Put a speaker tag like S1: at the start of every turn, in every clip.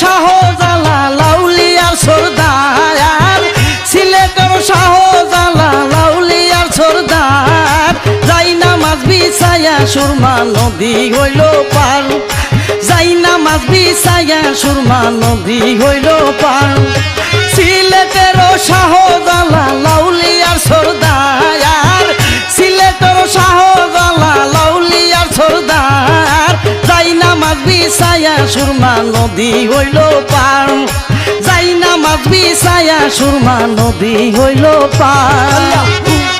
S1: শাহ জালা লাউলিয়া সর্দার। সিলেটর শাহ জালা লাউলিয়া সর্দার। যাই নামাজ বিছায়া সুরমা নদী হইল পার। যাই নামাজ বিছায়া সুরমা নদী হইল পার। সিলেটের শাহ সুরমা নদী হইল পার। যাই না মাছ বিষায়া সুরমা নদী হইল পার।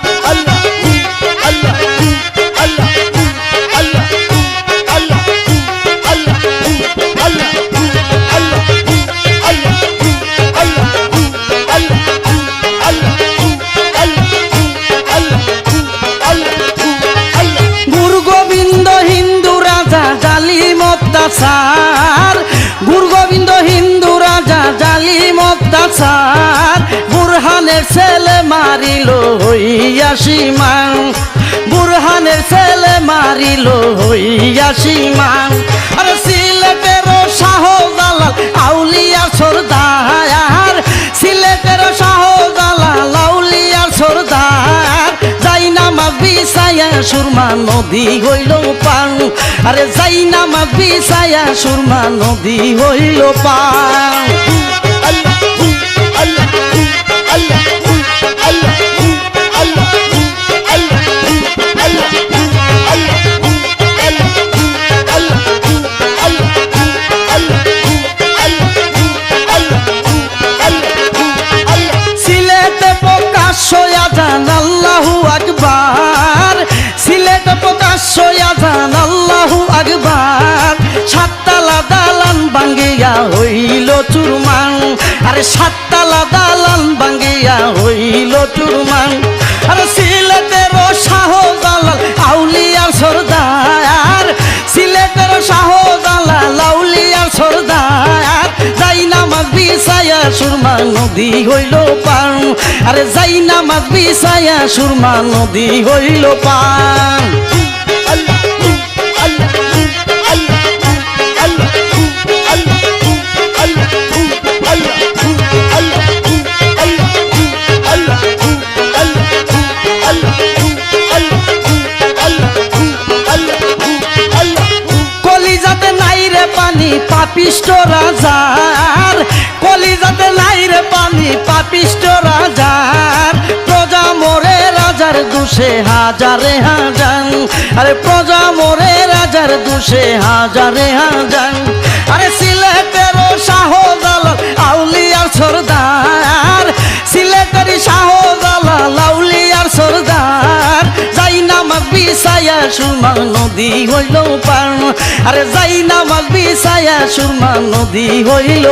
S1: অত্যাচার গুরু গোবিন্দ হিন্দু রাজা জালিম অত্যাচার বুরহানের ছেলে মারিল হইয়া সীমান বুরহানের ছেলে মারিল হইয়া সীমান আরে সুরমা নদী হইল পান। আরে যাই নামা বিছায়া সুরমা নদী হইল পান। সাততলা দালান বাঙ্গিয়া হইল চুরমান আরে সিলেটের শাহজালাল, আউলিয়ার সর্দার। সিলেটের শাহজালাল, আউলিয়ার সর্দার। যাই নামাজ বিছায়া সুরমা নদী হইল পান। আরে যাই নামাজ বিছায়া সুরমা নদী হইল পান। পাপিষ্ট রাজার, কলিজাতে নাই রে পানি, পাপিষ্ট রাজার। প্রজা মোরে রাজার দুশে হাজারে হাজার। আরে প্রজা মোরে রাজার দুশে হাজারে হাজার। বিছায়া সুরমা নদী হইল পান। আরে যাই নামাজ বিছায়া সুরমা নদী হইল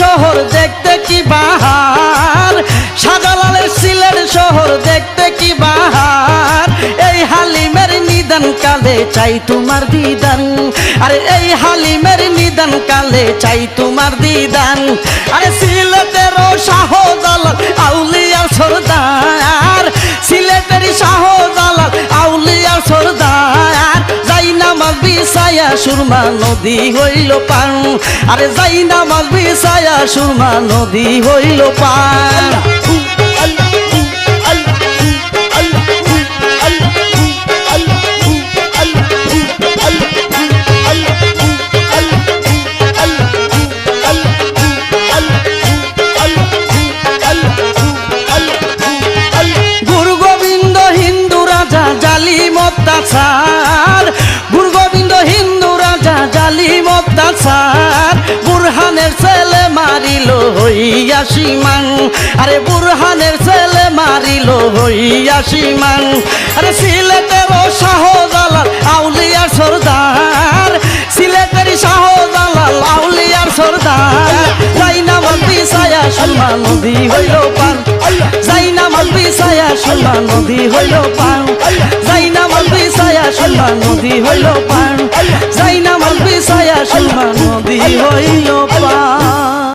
S1: শহর দেখতে কি বাহার চাই তোমার দিদান। আরে এই হালিমের নিদান কালে চাই তোমার দিদান। আরে সিলেটের শাহজালাল, আউলিয়া সর্দার। সিলেটের শাহজালাল, আউলিয়া সর্দার। যাই নামাজ বিছায়া সুরমা নদী হইল পান। আরে যাই নামাজ বিছায়া সুরমা নদী হইল পান। হইয়া সীমান আরে বুরহানের ছেলে মারিল হইয়া সীমান আরে সিলেটের শাহজালাল, আউলিয়ার সর্দার। সিলেটের শাহজালাল, আউলিয়ার সর্দার। যাই বিছায়া সুরমা নদী হইল পান। যাই বিছায়া সুরমা নদী হইল পান। যাই বিছায়া সুরমা নদী হইল পান। যাই সুরমা নদী হইল